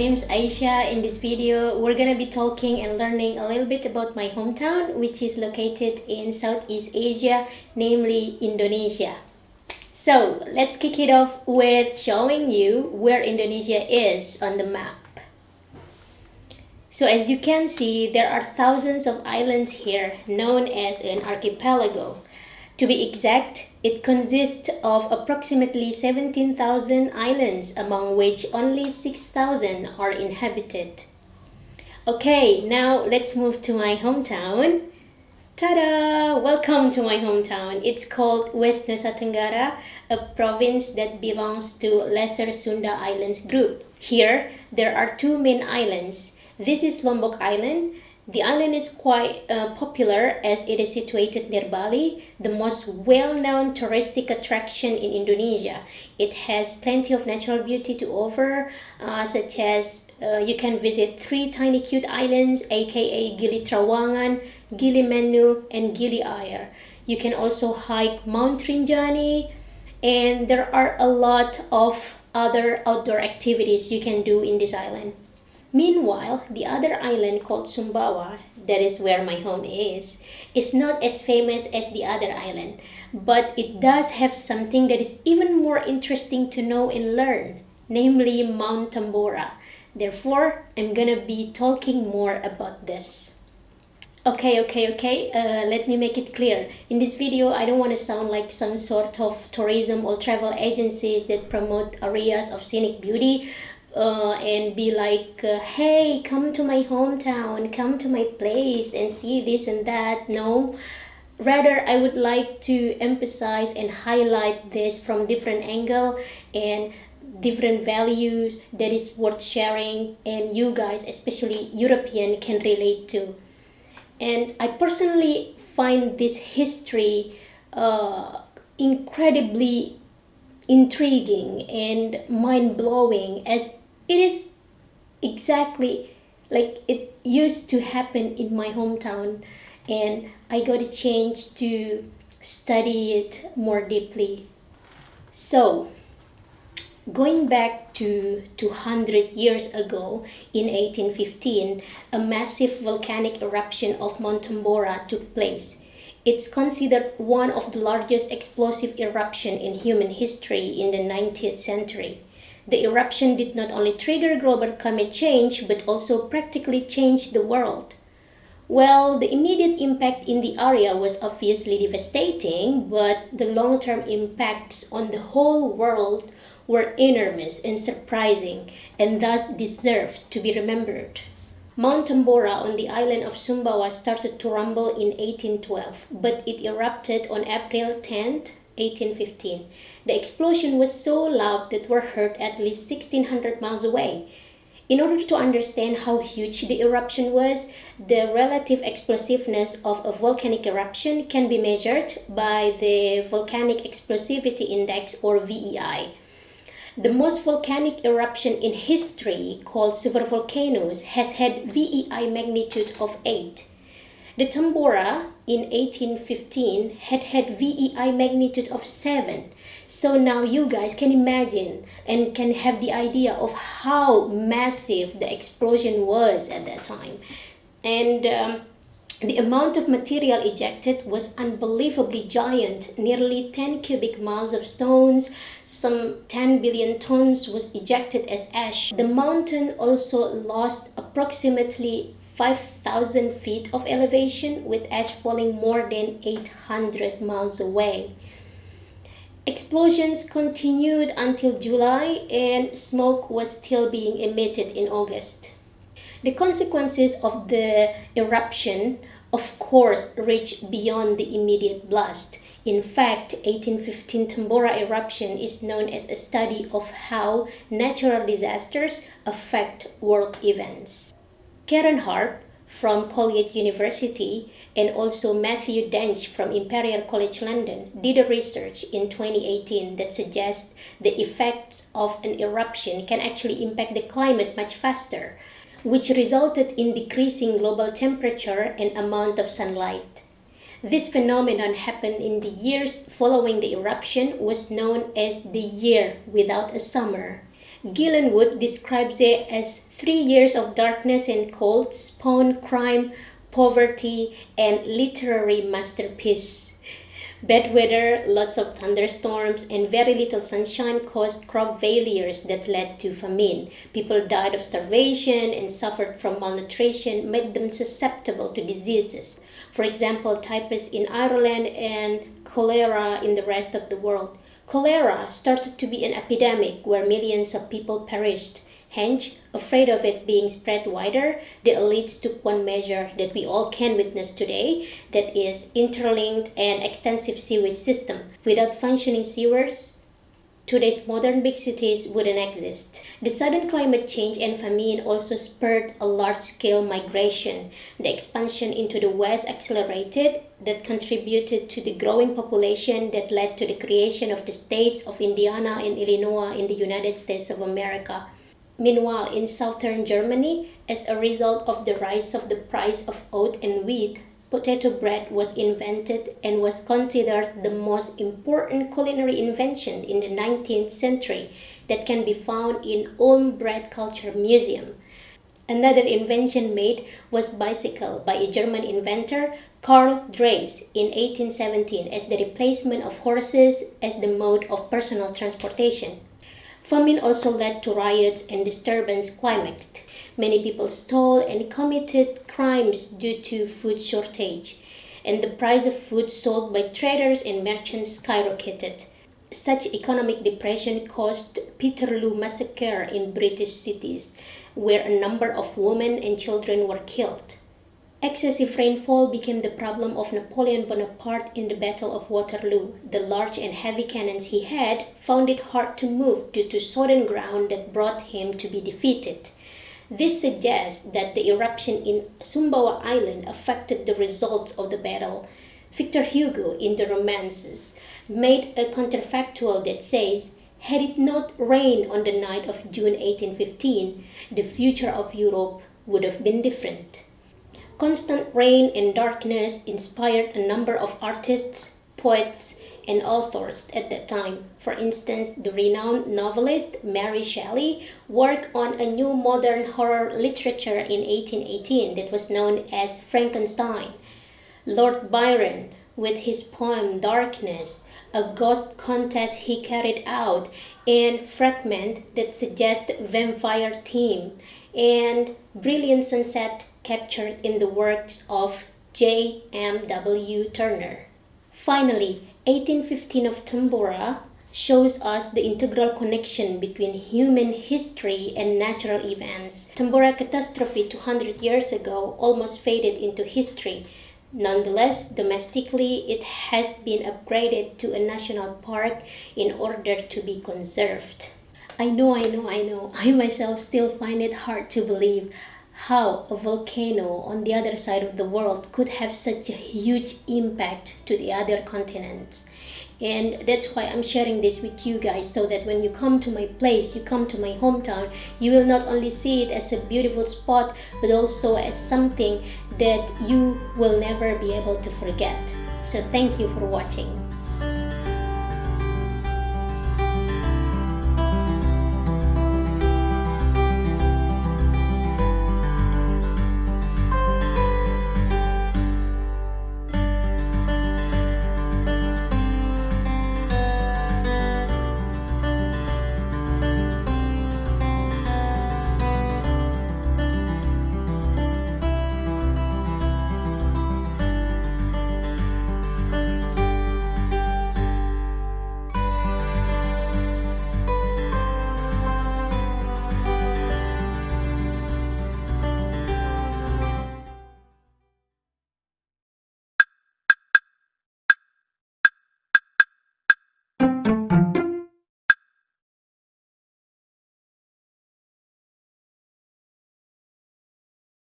name is Aisha. In this video, we're gonna be talking and learning a little bit about my hometown, which is located in Southeast Asia, namely Indonesia. So let's kick it off with showing you where Indonesia is on the map. So as you can see, there are thousands of islands here known as an archipelago. To be exact, it consists of approximately 17,000 islands, among which only 6,000 are inhabited. Okay, now let's move to my hometown. Ta-da! Welcome to my hometown. It's called West Nusa Tenggara, a province that belongs to Lesser Sunda Islands group. Here, there are two main islands. This is Lombok Island the island is quite uh, popular as it is situated near Bali, the most well-known touristic attraction in Indonesia. It has plenty of natural beauty to offer, uh, such as uh, you can visit three tiny cute islands, aka Gili Trawangan, Gili Menu, and Gili Air. You can also hike Mount Rinjani, and there are a lot of other outdoor activities you can do in this island. Meanwhile, the other island called Sumbawa, that is where my home is, is not as famous as the other island, but it does have something that is even more interesting to know and learn, namely Mount Tambora. Therefore, I'm gonna be talking more about this. Okay, okay, okay. Uh, let me make it clear. In this video, I don't want to sound like some sort of tourism or travel agencies that promote areas of scenic beauty uh, and be like, uh, hey, come to my hometown, come to my place and see this and that. No. Rather, I would like to emphasize and highlight this from different angle and different values that is worth sharing and you guys, especially European, can relate to. And I personally find this history uh, incredibly intriguing and mind blowing as it is exactly like it used to happen in my hometown and I got a chance to study it more deeply. So, going back to 200 years ago in 1815, a massive volcanic eruption of Mount Tambora took place. It's considered one of the largest explosive eruption in human history in the 19th century. The eruption did not only trigger global climate change but also practically changed the world. Well, the immediate impact in the area was obviously devastating, but the long term impacts on the whole world were enormous and surprising, and thus deserved to be remembered. Mount Tambora on the island of Sumbawa started to rumble in 1812, but it erupted on April 10, 1815. The explosion was so loud that were heard at least 1600 miles away. In order to understand how huge the eruption was, the relative explosiveness of a volcanic eruption can be measured by the Volcanic Explosivity Index or VEI. The most volcanic eruption in history, called supervolcanoes, has had VEI magnitude of 8. The Tambora in 1815 had had VEI magnitude of 7. So now you guys can imagine and can have the idea of how massive the explosion was at that time. And um, the amount of material ejected was unbelievably giant, nearly 10 cubic miles of stones, some 10 billion tons was ejected as ash. The mountain also lost approximately 5,000 feet of elevation with ash falling more than 800 miles away. Explosions continued until July and smoke was still being emitted in August. The consequences of the eruption, of course, reached beyond the immediate blast. In fact, 1815 Tambora eruption is known as a study of how natural disasters affect world events. Karen Harp, from Colgate University and also Matthew Dench from Imperial College London did a research in 2018 that suggests the effects of an eruption can actually impact the climate much faster, which resulted in decreasing global temperature and amount of sunlight. This phenomenon happened in the years following the eruption was known as the year without a summer Gillenwood describes it as three years of darkness and cold spawned crime, poverty, and literary masterpiece. Bad weather, lots of thunderstorms, and very little sunshine caused crop failures that led to famine. People died of starvation and suffered from malnutrition, made them susceptible to diseases. For example, typhus in Ireland and cholera in the rest of the world. Cholera started to be an epidemic where millions of people perished. Hence, afraid of it being spread wider, the elites took one measure that we all can witness today that is interlinked and extensive sewage system. Without functioning sewers, today's modern big cities wouldn't exist. The sudden climate change and famine also spurred a large scale migration. The expansion into the west accelerated, that contributed to the growing population that led to the creation of the states of Indiana and Illinois in the United States of America. Meanwhile, in southern Germany, as a result of the rise of the price of oat and wheat, potato bread was invented and was considered the most important culinary invention in the 19th century that can be found in Ulm Bread Culture Museum. Another invention made was bicycle by a German inventor, Karl Drais, in 1817 as the replacement of horses as the mode of personal transportation. Famine also led to riots and disturbance climaxed. Many people stole and committed crimes due to food shortage, and the price of food sold by traders and merchants skyrocketed. Such economic depression caused Peterloo massacre in British cities, where a number of women and children were killed. Excessive rainfall became the problem of Napoleon Bonaparte in the Battle of Waterloo. The large and heavy cannons he had found it hard to move due to sodden ground that brought him to be defeated. This suggests that the eruption in Sumbawa Island affected the results of the battle. Victor Hugo, in the Romances, made a counterfactual that says, had it not rained on the night of June 1815, the future of Europe would have been different. Constant rain and darkness inspired a number of artists, poets, and authors at that time. For instance, the renowned novelist Mary Shelley worked on a new modern horror literature in 1818 that was known as Frankenstein. Lord Byron, with his poem Darkness, a ghost contest he carried out, and Fragment that suggests vampire theme, and Brilliant Sunset captured in the works of J. M. W. Turner. Finally, 1815 of Tambora shows us the integral connection between human history and natural events. Tambora catastrophe 200 years ago almost faded into history. Nonetheless, domestically, it has been upgraded to a national park in order to be conserved. I know, I know, I know. I myself still find it hard to believe how a volcano on the other side of the world could have such a huge impact to the other continents. And that's why i'm sharing this with you guys so that when you come to my place you come to my hometown you will not only see it as a beautiful spot but also as something that you will never be able to forget. So thank you for watching